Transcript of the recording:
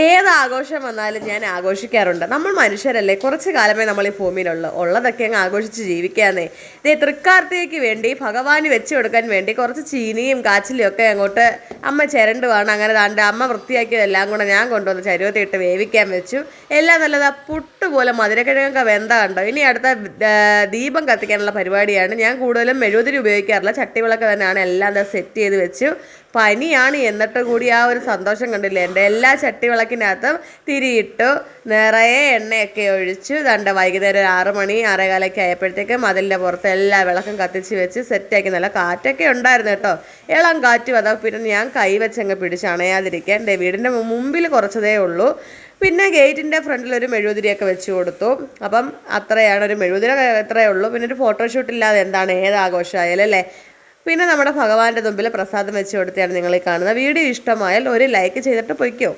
ഏത് ആഘോഷം വന്നാലും ഞാൻ ആഘോഷിക്കാറുണ്ട്. നമ്മൾ മനുഷ്യരല്ലേ? കുറച്ച് കാലമേ നമ്മൾ ഈ ഭൂമിയിലുള്ളൂ. ഉള്ളതൊക്കെ അങ്ങ് ആഘോഷിച്ച് ജീവിക്കാന്നേ. ഇതേ തൃക്കാർത്തിക്ക് വേണ്ടി ഭഗവാന് വെച്ച് കൊടുക്കാൻ വേണ്ടി കുറച്ച് ചീനിയും കാച്ചിലും ഒക്കെ അങ്ങോട്ട് അമ്മ ചിരണ്ടുവാണ് അങ്ങനെ താണ്ട് അമ്മ വൃത്തിയാക്കിയതെല്ലാം കൂടെ ഞാൻ കൊണ്ടുവന്ന് ചരുവത്തിയിട്ട് വേവിക്കാൻ വെച്ചു. എല്ലാം നല്ലതാ പുട്ട് പോലെ മധുരക്കിഴങ്ങൊക്കെ വെന്ത കണ്ടോ? ഇനി അടുത്ത ദീപം കത്തിക്കാനുള്ള പരിപാടിയാണ്. ഞാൻ കൂടുതലും മെഴുകുതിരി ഉപയോഗിക്കാറില്ല. ചട്ടിവിളക്ക് തന്നെയാണ് എല്ലാം സെറ്റ് ചെയ്ത് വെച്ചു. പനിയാണ് എന്നിട്ട് കൂടി ആ ഒരു സന്തോഷം കണ്ടില്ലേ? എന്റെ എല്ലാ ചട്ടിവിളക്കിനകത്തും തിരിയിട്ടു നിറയെ എണ്ണയൊക്കെ ഒഴിച്ച്. ദണ്ട വൈകുന്നേരം ഒരു ആറ് മണി ആറേകാലൊക്കെ ആയപ്പോഴത്തേക്കും അതിന്റെ പുറത്ത് എല്ലാ വിളക്കും കത്തിച്ച് വെച്ച് സെറ്റാക്കി നല്ല കാറ്റൊക്കെ ഉണ്ടായിരുന്നു കേട്ടോ. ഇളം കാറ്റ് അതാ പിന്നെ ഞാൻ കൈവച്ചങ്ങ് പിടിച്ച് അണയാതിരിക്കാൻ. എന്റെ വീടിന്റെ മുമ്പിൽ കുറച്ചതേ ഉള്ളൂ. പിന്നെ ഗേറ്റിന്റെ ഫ്രണ്ടിൽ ഒരു മെഴുകുതിരിയൊക്കെ വെച്ച് കൊടുത്തു. അപ്പം അത്രയാണ് ഒരു മെഴുകുതിരി എത്രയേ ഉള്ളൂ. പിന്നെ ഒരു ഫോട്ടോഷൂട്ട് ഇല്ലാതെ എന്താണ് ഏത് ആഘോഷമായാലും അല്ലേ? പിന്നെ നമ്മുടെ ഭഗവാന്റെ മുമ്പിൽ പ്രസാദം വെച്ച് കൊടുത്തിയാണ് നിങ്ങൾ കാണുന്നത്. വീഡിയോ ഇഷ്ടമായാൽ ഒരു ലൈക്ക് ചെയ്തിട്ട് പൊയ്ക്കോ.